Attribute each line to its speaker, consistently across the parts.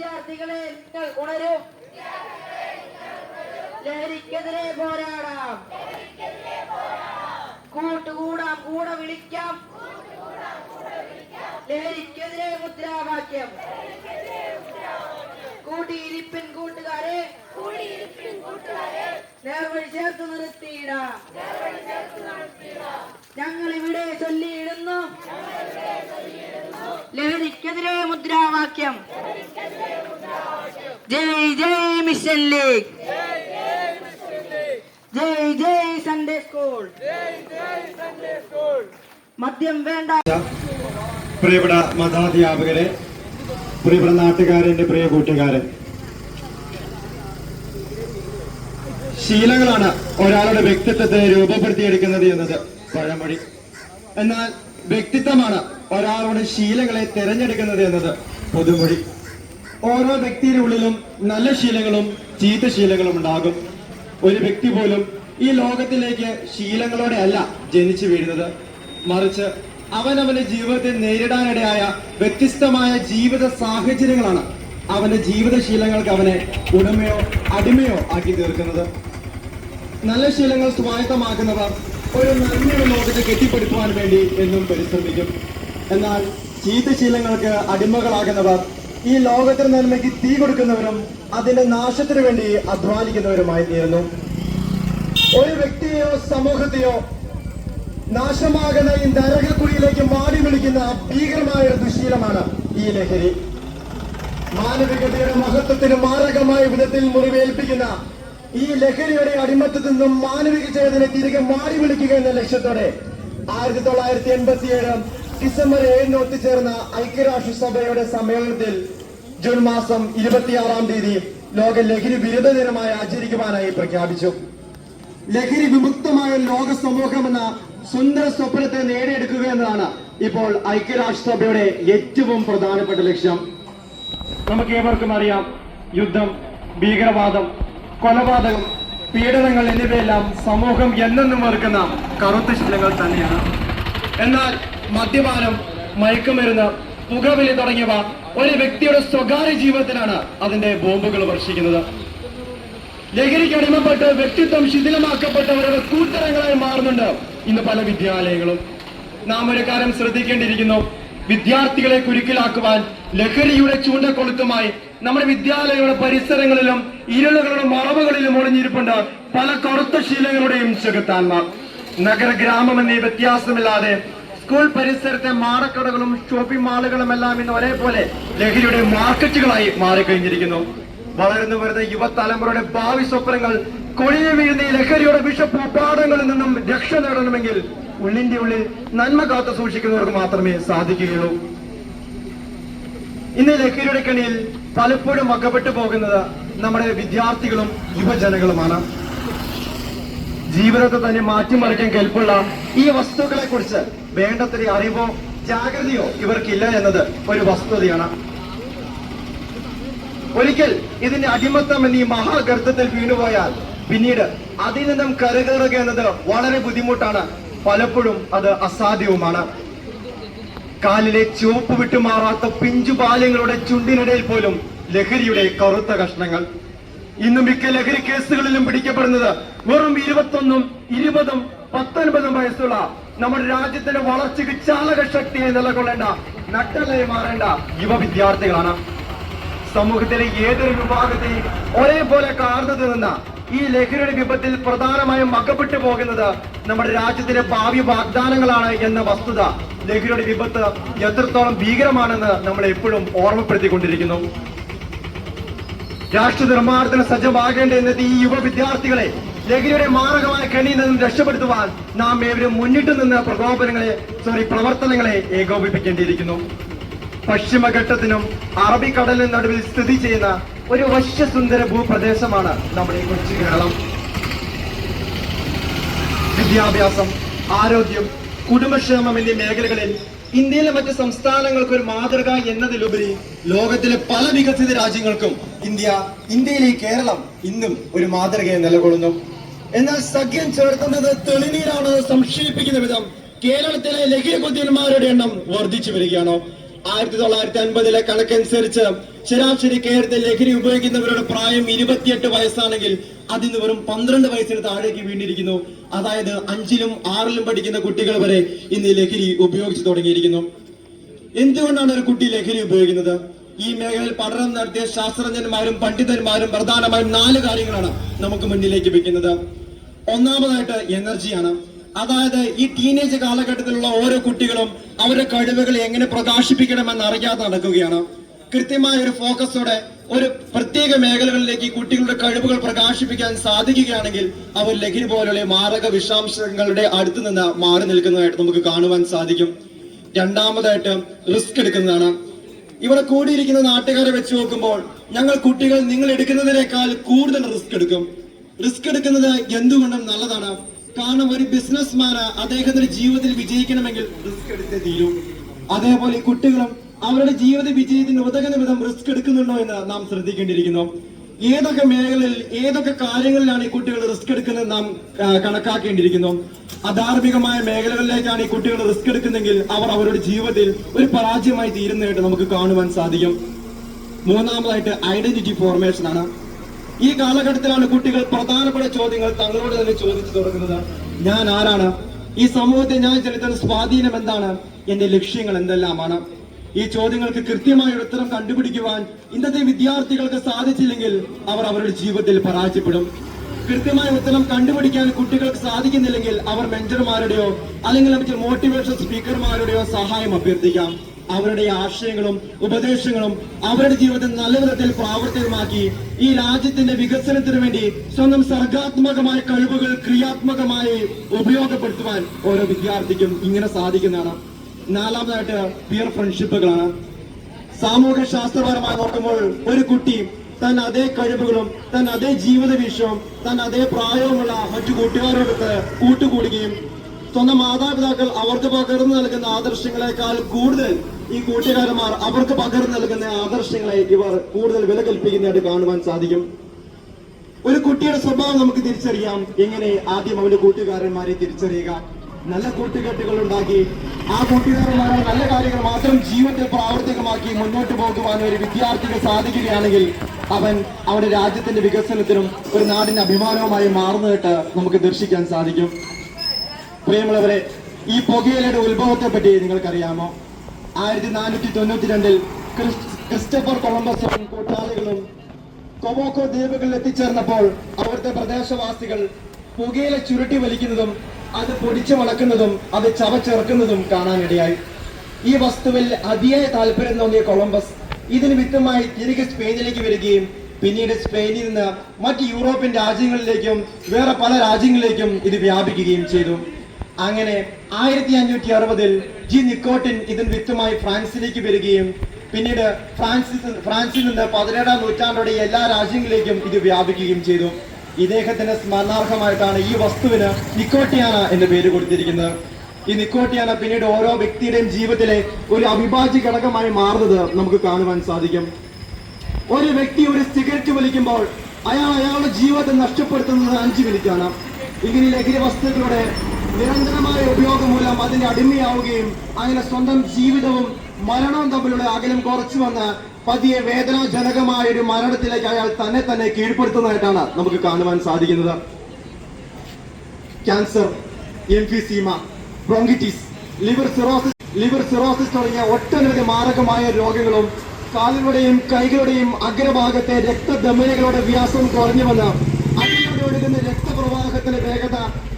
Speaker 1: വിദ്യാർത്ഥികളെ നിങ്ങൾ ഉണരും. ലഹരിക്കെതിരെ പോരാടാം. കൂട്ടുകൂടാം കൂടെ വിളിക്കാം. ലഹരിക്കെതിരെ മുദ്രാവാക്യം. കൂട്ടിയിരിപ്പിൻ കൂട്ടുകാരെ നേർവഴി ചേർത്ത് നിർത്തിയിടാം. ഞങ്ങൾ ഇവിടെ ചൊല്ലിയിടുന്നു. ലഹരിക്കെതിരെ മുദ്രാവാക്യം. ജയ് ജയ് മിഷൻ ലീഗ്. ജയ് ജയ് സൺഡേ സ്കൂൾ. മദ്യം വേണ്ട.
Speaker 2: പ്രിയപ്പെട്ട മതാധ്യാപകരെ പ്രിയപ്പെട്ട നാട്ടുകാരന്റെ പ്രിയ കൂട്ടുകാരൻ ശീലങ്ങളാണ് ഒരാളുടെ വ്യക്തിത്വത്തെ രൂപപ്പെടുത്തിയെടുക്കുന്നത് എന്നത് പഴമൊഴി. എന്നാൽ വ്യക്തിത്വമാണ് ഒരാളുടെ ശീലങ്ങളെ തിരഞ്ഞെടുക്കുന്നത് എന്നത് പൊതുമൊഴി. ഓരോ വ്യക്തിയുടെ ഉള്ളിലും നല്ല ശീലങ്ങളും ചീത്ത ശീലങ്ങളും ഉണ്ടാകും. ഒരു വ്യക്തി പോലും ഈ ലോകത്തിലേക്ക് ശീലങ്ങളോടെ അല്ല ജനിച്ചു വീഴുന്നത്. മറിച്ച് അവനവന്റെ ജീവിതത്തെ നേരിടാനിടയായ വ്യത്യസ്തമായ ജീവിത സാഹചര്യങ്ങളാണ് അവന്റെ ജീവിത ജീവിതശീലങ്ങൾക്ക് അവനെ ഉടമയോ അടിമയോ ആക്കി തീർക്കുന്നത്. നല്ല ശീലങ്ങൾ സ്വായത്തമാക്കുന്നവർ ഒരു നന്മയുടെ ലോകത്തെ കെട്ടിപ്പടുക്കുവാൻ വേണ്ടി എന്നും പരിശ്രമിക്കും. എന്നാൽ ചീത്തശീലങ്ങൾക്ക് അടിമകളാകുന്നവർ ഈ ലോകത്തിന് നന്മയ്ക്ക് തീ കൊടുക്കുന്നവരും അതിന്റെ നാശത്തിനു വേണ്ടി അധ്വാനിക്കുന്നവരുമായി തീരുന്നു. ഒരു വ്യക്തിയെയോ സമൂഹത്തെയോ നാശമാകുന്ന ഈ നരകക്കുഴിയിലേക്ക് മാടി വിളിക്കുന്ന ഭീകരമായ ഒരു ദുശീലമാണ് ഈ ലഹരി. മാനവികതയുടെ മഹത്വത്തിന് മാരകമായ വിധത്തിൽ മുറിവേൽപ്പിക്കുന്ന ഈ ലഹരിയുടെ അടിമത്തത്തിൽ നിന്നും മാനവിക ചേതനെ തിരികെ മാടി വിളിക്കുക എന്ന ലക്ഷ്യത്തോടെ ആയിരത്തി തൊള്ളായിരത്തി എൺപത്തിയേഴ് ഡിസംബർ ഏഴിന് ഒത്തുചേർന്ന ഐക്യരാഷ്ട്രസഭയുടെ സമ്മേളനത്തിൽ ജൂൺ മാസം ഇരുപത്തിയാറാം തീയതി ലോക ലഹരി വിരുദ്ധ ദിനമായി ആചരിക്കുവാനായി പ്രഖ്യാപിച്ചു. ലഹരി വിമുക്തമായ ലോക സമൂഹം എന്ന സുന്ദര സ്വപ്നത്തെ നേടിയെടുക്കുക എന്നതാണ് ഇപ്പോൾ ഐക്യരാഷ്ട്രസഭയുടെ ഏറ്റവും പ്രധാനപ്പെട്ട ലക്ഷ്യം. നമുക്ക് ഏവർക്കും അറിയാം യുദ്ധം ഭീകരവാദം കൊലപാതകം പീഡനങ്ങൾ എന്നിവയെല്ലാം സമൂഹം എന്നെന്നും വെറുക്കുന്ന കറുത്ത ശീലങ്ങൾ തന്നെയാണ്. എന്നാൽ മദ്യപാനം മയക്കുമരുന്ന് പുകവലി തുടങ്ങിയവ ഒരു വ്യക്തിയുടെ സ്വകാര്യ ജീവിതത്തിലാണ് അതിന്റെ ബോംബുകൾ വർഷിക്കുന്നത്. ലഹരിക്ക് അടിമപ്പെട്ട് വ്യക്തിത്വം ശിഥിലമാക്കപ്പെട്ടവരുടെ കൂട്ടരങ്ങളായി മാറുന്നുണ്ട് ഇന്ന് പല വിദ്യാലയങ്ങളും. നാം ഒരു കാര്യം ശ്രദ്ധിക്കേണ്ടിയിരിക്കുന്നു. വിദ്യാർത്ഥികളെ കുരുക്കിലാക്കുവാൻ ലഹരിയുടെ ചൂണ്ടക്കൊളുത്തുമായി നമ്മുടെ വിദ്യാലയങ്ങളുടെ പരിസരങ്ങളിലും ഇരുളുകളുടെ മറവുകളിലും ഒളിഞ്ഞിരിപ്പുണ്ട് പല കറുത്ത ശീലങ്ങളുടെയും ചെകുത്താന്മാർ. നഗര ഗ്രാമം എന്നീ വ്യത്യാസമില്ലാതെ സ്കൂൾ പരിസരത്തെ മാറക്കടകളും ഷോപ്പിംഗ് മാളുകളും എല്ലാം ഇന്ന് ഒരേപോലെ ലഹരിയുടെ മാർക്കറ്റുകളായി മാറിക്കഴിഞ്ഞിരിക്കുന്നു. വളർന്നു വരുന്ന യുവതലമുറയുടെ ഭാവി സ്വപ്നങ്ങൾ കൊഴിഞ്ഞു വീഴുന്ന ഈ ലഹരിയുടെ വിഷപ്പാടങ്ങളിൽ നിന്നും രക്ഷ നേടണമെങ്കിൽ ഉള്ളിന്റെ ഉള്ളിൽ നന്മ കാത്തു സൂക്ഷിക്കുന്നവർക്ക് മാത്രമേ സാധിക്കുകയുള്ളൂ. ഇന്ന് ലഹരിയുടെ കണിയിൽ പലപ്പോഴും അകപ്പെട്ടു പോകുന്നത് നമ്മുടെ വിദ്യാർത്ഥികളും യുവജനങ്ങളുമാണ്. ജീവിതത്തെ തന്നെ മാറ്റിമറിക്കാൻ കെൽപ്പുള്ള ഈ വസ്തുക്കളെ കുറിച്ച് വേണ്ടത്ര അറിവോ ജാഗ്രതയോ ഇവർക്കില്ല എന്നത് ഒരു വസ്തുതയാണ്. ഒരിക്കൽ ഇതിന്റെ അടിമത്തം എന്നീ മഹാഗർത്തത്തിൽ വീണുപോയാൽ പിന്നീട് അതിൽ നിന്നും കരകയറുക എന്നത് വളരെ ബുദ്ധിമുട്ടാണ്. പലപ്പോഴും അത് അസാധ്യവുമാണ്. കാലിലെ ചുവപ്പ് വിട്ടുമാറാത്ത പിഞ്ചു ബാല്യങ്ങളുടെ ചുണ്ടിനിടയിൽ പോലും ലഹരിയുടെ കറുത്ത കഷ്ണങ്ങൾ. ഇന്ന് മിക്ക ലഹരി കേസുകളിലും പിടിക്കപ്പെടുന്നത് വെറും ഇരുപത്തൊന്നും ഇരുപതും പത്തൊൻപതും വയസ്സുള്ള നമ്മുടെ രാജ്യത്തിന്റെ വളർച്ചയ്ക്ക് ചാലക ശക്തിയെ നിലകൊള്ളേണ്ട നട്ടലായി മാറേണ്ട യുവ വിദ്യാർത്ഥികളാണ്. സമൂഹത്തിലെ ഏതൊരു വിഭാഗത്തെയും ഒരേപോലെ കാർന്നു നിന്ന ഈ ലഹരിയുടെ വിപത്തിൽ പ്രധാനമായും അകപ്പെട്ടു പോകുന്നത് നമ്മുടെ രാജ്യത്തിന്റെ ഭാവി വാഗ്ദാനങ്ങളാണ് എന്ന വസ്തുത. ലഹരിയുടെ വിപത്ത് എത്രത്തോളം ഭീകരമാണെന്ന് നമ്മൾ എപ്പോഴും ഓർമ്മപ്പെടുത്തിക്കൊണ്ടിരിക്കുന്നു. രാഷ്ട്ര നിർമ്മാണത്തിന് സജ്ജമാകേണ്ട ഇന്നത്തെ ഈ യുവ വിദ്യാർത്ഥികളെ ലഹരിയുടെ മാരകമായ കെണിയിൽ നിന്നും രക്ഷപ്പെടുത്തുവാൻ നാം ഏവരും മുന്നിട്ട് നിന്ന് പ്രകോപനങ്ങളെ സോറി പ്രവർത്തനങ്ങളെ ഏകോപിപ്പിക്കേണ്ടിയിരിക്കുന്നു. പശ്ചിമഘട്ടത്തിനും അറബിക്കടലിനും നടുവിൽ സ്ഥിതി ചെയ്യുന്ന ഒരു വശ്യസുന്ദര ഭൂപ്രദേശമാണ് നമ്മുടെ കൊച്ചു കേരളം. വിദ്യാഭ്യാസം ആരോഗ്യം കുടുംബക്ഷേമം എന്നീ മേഖലകളിൽ ഇന്ത്യയിലെ മറ്റ് സംസ്ഥാനങ്ങൾക്ക് ഒരു മാതൃക എന്നതിലുപരി ലോകത്തിലെ പല വികസിത രാജ്യങ്ങൾക്കും ഇന്ത്യ ഇന്ത്യയിലെ കേരളം ഇന്നും ഒരു മാതൃകയെ നിലകൊള്ളുന്നു. എന്നാൽ സഖ്യം ചേർക്കുന്നത് തെളിനീരാണെന്ന് സംക്ഷേപിക്കുന്ന വിധം കേരളത്തിലെ ലഹരി കുദ്യന്മാരുടെ എണ്ണം വർദ്ധിച്ചു വരികയാണോ. ആയിരത്തി തൊള്ളായിരത്തി അൻപതിലെ കണക്കനുസരിച്ച് ശരാശരി കേരളത്തിൽ ലഹരി ഉപയോഗിക്കുന്നവരുടെ പ്രായം ഇരുപത്തിയെട്ട് വയസ്സാണെങ്കിൽ അതിന് വെറും പന്ത്രണ്ട് വയസ്സിന് താഴേക്ക് വീണ്ടിരിക്കുന്നു അതായത് അഞ്ചിലും ആറിലും പഠിക്കുന്ന കുട്ടികൾ വരെ ഇന്ന് ലഹരി ഉപയോഗിച്ചു തുടങ്ങിയിരിക്കുന്നു. എന്തുകൊണ്ടാണ് ഒരു കുട്ടി ലഹരി ഉപയോഗിക്കുന്നത്? ഈ മേഖലയിൽ പഠനം നടത്തിയ ശാസ്ത്രജ്ഞന്മാരും പണ്ഡിതന്മാരും പ്രധാനമായും നാല് കാര്യങ്ങളാണ് നമുക്ക് മുന്നിലേക്ക് വെക്കുന്നത്. ഒന്നാമതായിട്ട് എനർജിയാണ്. അതായത് ഈ ടീനേജ് കാലഘട്ടത്തിലുള്ള ഓരോ കുട്ടികളും അവരുടെ കഴിവുകൾ എങ്ങനെ പ്രകാശിപ്പിക്കണമെന്ന് അറിയാതെ നടക്കുകയാണ്. കൃത്യമായ ഒരു ഫോക്കസോടെ ഒരു പ്രത്യേക മേഖലകളിലേക്ക് കുട്ടികളുടെ കഴിവുകൾ പ്രകാശിപ്പിക്കാൻ സാധിക്കുകയാണെങ്കിൽ അവർ ലഹരി പോലുള്ള മാരക വിഷാംശങ്ങളുടെ അടുത്ത് നിന്ന് മാറി നിൽക്കുന്നതായിട്ട് നമുക്ക് കാണുവാൻ സാധിക്കും. രണ്ടാമതായിട്ട് റിസ്ക് എടുക്കുന്നതാണ്. ഇവിടെ കൂടിയിരിക്കുന്ന നാട്ടുകാരെ വെച്ച് നോക്കുമ്പോൾ ഞങ്ങൾ കുട്ടികൾ നിങ്ങൾ എടുക്കുന്നതിനേക്കാൾ കൂടുതൽ റിസ്ക് എടുക്കും. റിസ്ക് എടുക്കുന്നത് എന്തുകൊണ്ടും നല്ലതാണ്. കാരണം ഒരു ബിസിനസ്മാന് അദ്ദേഹത്തിന്റെ ജീവിതത്തിൽ വിജയിക്കണമെങ്കിൽ റിസ്ക് എടുത്തേ തീരൂ. അതേപോലെ കുട്ടികളും അവരുടെ ജീവിത വിജയത്തിന് ഉതകുന്ന വിധം റിസ്ക് എടുക്കുന്നുണ്ടോ എന്ന് നാം ശ്രദ്ധിക്കേണ്ടിയിരിക്കുന്നു. ഏതൊക്കെ മേഖലയിൽ ഏതൊക്കെ കാര്യങ്ങളിലാണ് ഈ കുട്ടികൾ റിസ്ക് എടുക്കുന്നത് നാം കണക്കാക്കേണ്ടിയിരിക്കുന്നു. അധാർമികമായ മേഖലകളിലേക്കാണ് ഈ കുട്ടികൾ റിസ്ക് എടുക്കുന്നെങ്കിൽ അവർ അവരുടെ ജീവിതത്തിൽ ഒരു പരാജയമായി തീരുന്നതായിട്ട് നമുക്ക് കാണുവാൻ സാധിക്കും. മൂന്നാമതായിട്ട് ഐഡന്റിറ്റി ഫോർമേഷൻ ആണ് ഈ കാലഘട്ടത്തിലാണ് കുട്ടികൾ പ്രധാനപ്പെട്ട ചോദ്യങ്ങൾ തങ്ങളോട് തന്നെ ചോദിച്ചു തുടങ്ങുന്നത്. ഞാൻ ആരാണ്? ഈ സമൂഹത്തെ ഞാൻ ചെലുത്തുന്ന സ്വാധീനം എന്താണ്? എന്റെ ലക്ഷ്യങ്ങൾ എന്തെല്ലാമാണ്? ഈ ചോദ്യങ്ങൾക്ക് കൃത്യമായ ഉത്തരം കണ്ടുപിടിക്കുവാൻ ഇന്നത്തെ വിദ്യാർത്ഥികൾക്ക് സാധിച്ചില്ലെങ്കിൽ അവർ അവരുടെ ജീവിതത്തിൽ പരാജയപ്പെടും. കൃത്യമായ ഉത്തരം കണ്ടുപിടിക്കാൻ കുട്ടികൾക്ക് സാധിക്കുന്നില്ലെങ്കിൽ അവർ മെന്റർമാരുടെയോ അല്ലെങ്കിൽ നമുക്ക് മോട്ടിവേഷൻ സ്പീക്കർമാരുടെയോ സഹായം അഭ്യർത്ഥിക്കാം. അവരുടെ ആശയങ്ങളും ഉപദേശങ്ങളും അവരുടെ ജീവിതത്തിൽ നല്ല വിധത്തിൽ പ്രാവർത്തികമാക്കി ഈ രാജ്യത്തിന്റെ വികസനത്തിന് വേണ്ടി സ്വന്തം സർഗാത്മകമായ കഴിവുകൾ ക്രിയാത്മകമായി ഉപയോഗപ്പെടുത്തുവാൻ ഓരോ വിദ്യാർത്ഥിക്കും ഇങ്ങനെ സാധിക്കുന്നതാണ്. നാലാമതായിട്ട് പിയർ ഫ്രണ്ട്ഷിപ്പുകളാണ് സാമൂഹ്യ ശാസ്ത്രപരമായി നോക്കുമ്പോൾ ഒരു കുട്ടി തൻ അതേ കഴിവുകളും തൻ അതേ ജീവിത വീക്ഷവും തൻ അതേ പ്രായവുമുള്ള മറ്റു കൂട്ടുകാരോടൊത്ത് കൂട്ടുകൂടുകയും സ്വന്തം മാതാപിതാക്കൾ അവർക്ക് പകർന്നു നൽകുന്ന ആദർശങ്ങളെക്കാൾ കൂടുതൽ ഈ കൂട്ടുകാരന്മാർ അവർക്ക് പകർന്നു നൽകുന്ന ആദർശങ്ങളെ ഇവർ കൂടുതൽ വില കൽപ്പിക്കുന്നതായിട്ട് കാണുവാൻ സാധിക്കും. ഒരു കുട്ടിയുടെ സ്വഭാവം നമുക്ക് തിരിച്ചറിയാം. എങ്ങനെ ആദ്യം അവന്റെ കൂട്ടുകാരന്മാരെ തിരിച്ചറിയുക? നല്ല കൂട്ടുകെട്ടുകൾ ഉണ്ടാക്കി ആ കൂട്ടുകാരന്മാരെ നല്ല കാര്യങ്ങൾ മാത്രം ജീവിതത്തിൽ പ്രാവർത്തികമാക്കി മുന്നോട്ട് പോകുവാൻ ഒരു വിദ്യാർത്ഥിക്ക് സാധിക്കുകയാണെങ്കിൽ അവൻ അവന്റെ രാജ്യത്തിന്റെ വികസനത്തിനും ഒരു നാടിന്റെ അഭിമാനവുമായി മാറുന്നതായിട്ട് നമുക്ക് ദർശിക്കാൻ സാധിക്കും. പ്രിയമുള്ളവരെ ഈ പുകയിലയുടെ ഉത്ഭവത്തെ പറ്റി നിങ്ങൾക്കറിയാമോ? ആയിരത്തി നാനൂറ്റി തൊണ്ണൂറ്റി രണ്ടിൽ ക്രിസ്റ്റഫർ കൊളംബസും കൂട്ടാളികളും കൊമോക്കോ ദ്വീപുകളിൽ എത്തിച്ചേർന്നപ്പോൾ അവിടുത്തെ പ്രദേശവാസികൾ പുകയില ചുരുട്ടി വലിക്കുന്നതും അത് പൊടിച്ചു വളക്കുന്നതും അത് ചവച്ചിറക്കുന്നതും കാണാനിടയായി. ഈ വസ്തുവിൽ അതിയായ താല്പര്യം തോന്നിയ കൊളംബസ് ഇതിന് വിത്തുമായി തിരികെ സ്പെയിനിലേക്ക് വരികയും പിന്നീട് സ്പെയിനിൽ നിന്ന് മറ്റ് യൂറോപ്യൻ രാജ്യങ്ങളിലേക്കും വേറെ പല രാജ്യങ്ങളിലേക്കും ഇത് വ്യാപിക്കുകയും ചെയ്തു. അങ്ങനെ ആയിരത്തി അഞ്ഞൂറ്റി അറുപതിൽ ജി നിക്കോട്ടിൻ ഇതിന് വിത്തുമായി ഫ്രാൻസിലേക്ക് വരികയും പിന്നീട് ഫ്രാൻസിൽ ഫ്രാൻസിൽ നിന്ന് പതിനേഴാം നൂറ്റാണ്ടോടെ എല്ലാ രാജ്യങ്ങളിലേക്കും ഇത് വ്യാപിക്കുകയും ചെയ്തു. ഇദ്ദേഹത്തിന്റെ സ്മരണാർഹമായിട്ടാണ് ഈ വസ്തുവിന് നിക്കോട്ടിയാന എന്ന് പേര് കൊടുത്തിരിക്കുന്നത്. ഈ നിക്കോട്ടിയാന പിന്നീട് ഓരോ വ്യക്തിയുടെയും ജീവിതത്തിലെ ഒരു അവിഭാജ്യ ഘടകമായി മാറുന്നത് നമുക്ക് കാണുവാൻ സാധിക്കും. ഒരു വ്യക്തി ഒരു സിഗരറ്റ് വലിക്കുമ്പോൾ അയാൾ അയാളുടെ ജീവിതത്തെ നഷ്ടപ്പെടുത്തുന്നത് അഞ്ച് മിനിറ്റാണ്. ഇങ്ങനെ ലഹരി വസ്തുക്കളുടെ നിരന്തരമായ ഉപയോഗം മൂലം അതിന്റെ അടിമയാവുകയും അങ്ങനെ സ്വന്തം ജീവിതവും മരണവും തമ്മിലുള്ള അകലം കുറച്ചു വന്ന് പതിയെ വേദനാജനകമായ ഒരു മരണത്തിലേക്ക് അയാൾ തന്നെ തന്നെ കീഴ്പ്പെടുത്തുന്നതായിട്ടാണ് നമുക്ക് കാണുവാൻ സാധിക്കുന്നത്. Cancer emphysema bronchitis liver cirrhosis liver cirrhosis തുടങ്ങിയ ഒട്ടനവധി മാരകമായ രോഗങ്ങളും കാലുകളുടെയും കൈകളുടെയും അഗ്രഭാഗത്തെ രക്തധമനികളുടെ വ്യാസം കുറഞ്ഞു വന്ന് അതിലൂടെ ഒഴുകുന്ന രക്തപ്രവാഹത്തിന്റെ വേഗത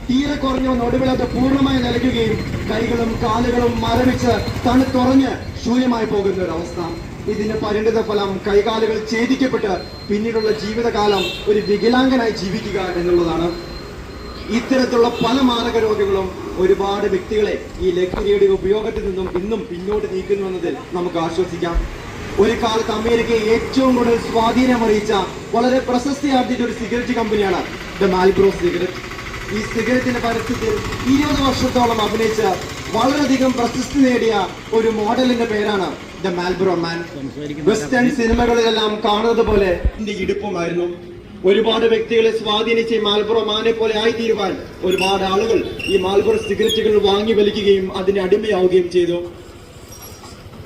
Speaker 2: തീരെ കുറഞ്ഞു വന്ന് ഒടുവിൽ അത് പൂർണമായി നൽകുകയും കൈകളും കാലുകളും മരവിച്ച് തണുത്തുറഞ്ഞ് ശൂന്യമായി പോകുന്ന ഒരവസ്ഥ ഇതിന്റെ പരിണിത ഫലം കൈകാലുകൾ ഛേദിക്കപ്പെട്ട് പിന്നീടുള്ള ജീവിതകാലം ഒരു വികലാംഗനായി ജീവിക്കുക എന്നുള്ളതാണ്. ഇത്തരത്തിലുള്ള പല മാരക രോഗങ്ങളും ഒരുപാട് വ്യക്തികളെ ഈ ലഹരിയുടെ ഉപയോഗത്തിൽ നിന്നും ഇന്നും പിന്നോട്ട് നീക്കുന്നു എന്നതിൽ നമുക്ക് ആശ്വസിക്കാം. ഒരു കാലത്ത് അമേരിക്കയെ ഏറ്റവും കൂടുതൽ സ്വാധീനം അറിയിച്ച വളരെ പ്രശസ്തി ആർജിച്ച ഒരു സിഗരറ്റ് കമ്പനിയാണ് ദ മാൽബ്രോ സിഗരറ്റ്. ഈ സിഗരറ്റിന്റെ പരസ്യത്തിൽ ഇരുപത് വർഷത്തോളം അഭിനയിച്ച വളരെയധികം പ്രശസ്തി നേടിയ ഒരു മോഡലിന്റെ പേരാണ് ദ മാൽബ്രോ മാൻ. വെസ്റ്റേൺ സിനിമകളിലെല്ലാം കാണുന്നത് പോലെ എന്റെ ഇടുപ്പുമായിരുന്നു. ഒരുപാട് വ്യക്തികളെ സ്വാധീനിച്ച് മാൽബ്രോ മാനെ പോലെ ആയിത്തീരുവാൻ ഒരുപാട് ആളുകൾ ഈ മാൽബ്രോ സിഗരറ്റുകൾ വാങ്ങി വലിക്കുകയും അതിന് അടിമയാവുകയും ചെയ്തു.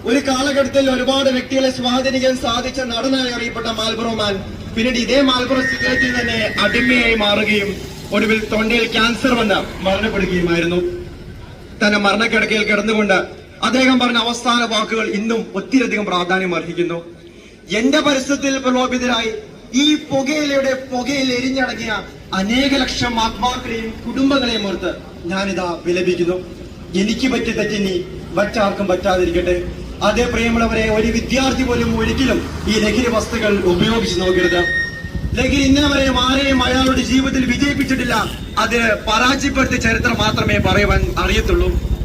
Speaker 2: ഒരു കാലഘട്ടത്തിൽ ഒരുപാട് വ്യക്തികളെ സ്വാധീനിക്കാൻ സാധിച്ച നടനായി അറിയപ്പെട്ട മാൽബ്രോ മാൻ പിന്നീട് ഇതേ മാൽബ്രോ സിഗരറ്റിൽ തന്നെ അടിമയായി മാറുകയും ഒടുവിൽ തൊണ്ടയിൽ ക്യാൻസർ വന്ന് മരണപ്പെടുകയുമായിരുന്നു. തന്റെ മരണക്കിടക്കയിൽ കിടന്നുകൊണ്ട് അദ്ദേഹം പറഞ്ഞ അവസാന വാക്കുകൾ ഇന്നും ഒത്തിരിയധികം പ്രാധാന്യം അർഹിക്കുന്നു. എന്റെ പരിസ്ഥിതിയിൽ പ്രലോഭിതരായി ഈ പുകയിലയുടെ പുകയിൽ എരിഞ്ഞടങ്ങിയ അനേക ലക്ഷം ആത്മാക്കളെയും കുടുംബങ്ങളെയും ഓർത്ത് ഞാനിതാ വിലപിക്കുന്നു. എനിക്ക് പറ്റിയ തെറ്റിനി മറ്റാർക്കും പറ്റാതിരിക്കട്ടെ. അതേ പ്രിയമുള്ളവരെ ഒരു വിദ്യാർത്ഥി പോലും ഒരിക്കലും ഈ ലഹരി വസ്തുക്കൾ ഉപയോഗിച്ച് നോക്കരുത്. ലഹരി ഇന്നലെ വരെ ആരെയും അയാളുടെ ജീവിതത്തിൽ വിജയിപ്പിച്ചിട്ടില്ല. അത് പരാജയപ്പെടുത്തിയ ചരിത്രം മാത്രമേ പറയുവാൻ അറിയത്തുള്ളൂ.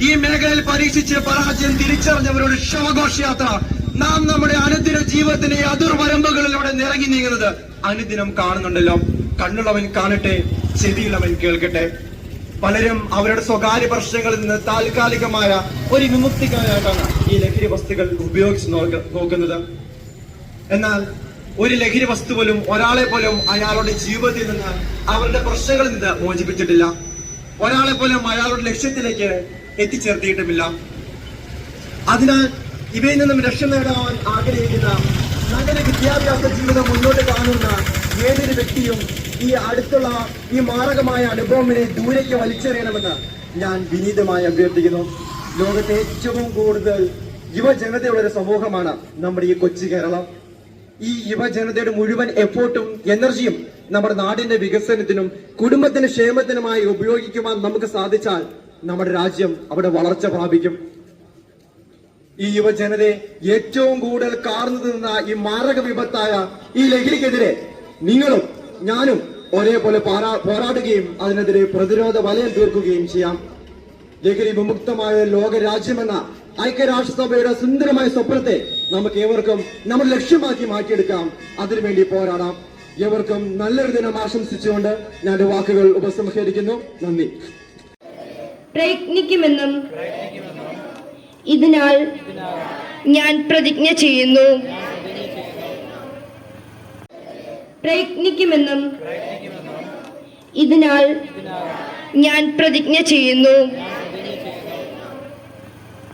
Speaker 2: ഈ മേഖലയിൽ പരീക്ഷിച്ച് പരാജയം തിരിച്ചറിഞ്ഞവരുടെ ശവഘോഷയാത്ര. നാം നമ്മുടെ അനുദിന ജീവിതത്തിന്റെ അതിർവരമ്പുകളിലൂടെ നിറങ്ങി നീങ്ങുന്നത് അനുദിനം കാണുന്നുണ്ടല്ലോ. കണ്ണുള്ളവൻ കാണട്ടെ ചെവിയുള്ളവൻ കേൾക്കട്ടെ. പലരും അവരുടെ സ്വകാര്യ പ്രശ്നങ്ങളിൽ നിന്ന് താൽക്കാലികമായ ഒരു വിമുക്തിക്കാനായിട്ടാണ് ഈ ലഹരി വസ്തുക്കൾ ഉപയോഗിച്ച് നോക്ക- നോക്കുന്നത്. എന്നാൽ ഒരു ലഹരി വസ്തു പോലും ഒരാളെ പോലും അയാളുടെ ജീവിതത്തിൽ നിന്ന് അവരുടെ പ്രശ്നങ്ങളിൽ നിന്ന് മോചിപ്പിച്ചിട്ടില്ല. ഒരാളെ പോലും അയാളുടെ ലക്ഷ്യത്തിലേക്ക് എത്തിച്ചേർത്തിയിട്ടുമില്ല അതിനാൽ ഇവയിൽ നിന്നും രക്ഷ നേടാൻ ആഗ്രഹിക്കുന്ന നഗര വിദ്യാഭ്യാസ ജീവിതം മുന്നോട്ട് കാണുന്ന ഏതൊരു വ്യക്തിയും ഈ അടുത്തുള്ള ഈ മാരകമായ അനുഭവമിനെ ദൂരേക്ക് വലിച്ചെറിയണമെന്ന് ഞാൻ വിനീതമായി അഭ്യർത്ഥിക്കുന്നു. ലോകത്തെ ഏറ്റവും കൂടുതൽ യുവജനതയുള്ള ഒരു സമൂഹമാണ് നമ്മുടെ ഈ കൊച്ചു കേരളം. ഈ യുവജനതയുടെ മുഴുവൻ എഫോർട്ടും എനർജിയും നമ്മുടെ നാടിന്റെ വികസനത്തിനും കുടുംബത്തിന്റെ ക്ഷേമത്തിനുമായി ഉപയോഗിക്കുവാൻ നമുക്ക് സാധിച്ചാൽ നമ്മുടെ രാജ്യം അവിടെ വളർച്ച പ്രാപിക്കും. ഈ യുവജനതയെ ഏറ്റവും കൂടുതൽ കാർന്നു നിന്ന ഈ മാരക വിപത്തായ ഈ ലഹരിക്കെതിരെ നിങ്ങളും ഞാനും ഒരേപോലെ പോരാടുകയും അതിനെതിരെ പ്രതിരോധ വലയം തീർക്കുകയും ചെയ്യാം. ലഹരി വിമുക്തമായ ലോക രാജ്യമെന്ന ഐക്യരാഷ്ട്രസഭയുടെ സുന്ദരമായ സ്വപ്നത്തെ നമുക്ക് ഏവർക്കും നമ്മുടെ ലക്ഷ്യമാക്കി മാറ്റിയെടുക്കാം. അതിനുവേണ്ടി പോരാടാം. ഏവർക്കും നല്ലൊരു ദിനം ആശംസിച്ചുകൊണ്ട് ഞാൻ വാക്കുകൾ ഉപസംഹരിക്കുന്നു. നന്ദി.
Speaker 3: പ്രയത്നിക്കുമെന്നും ഇതിനാൽ ഞാൻ പ്രതിജ്ഞ ചെയ്യുന്നു. പ്രയത്നിക്കുമെന്നും ഇതിനാൽ ഞാൻ പ്രതിജ്ഞ ചെയ്യുന്നു.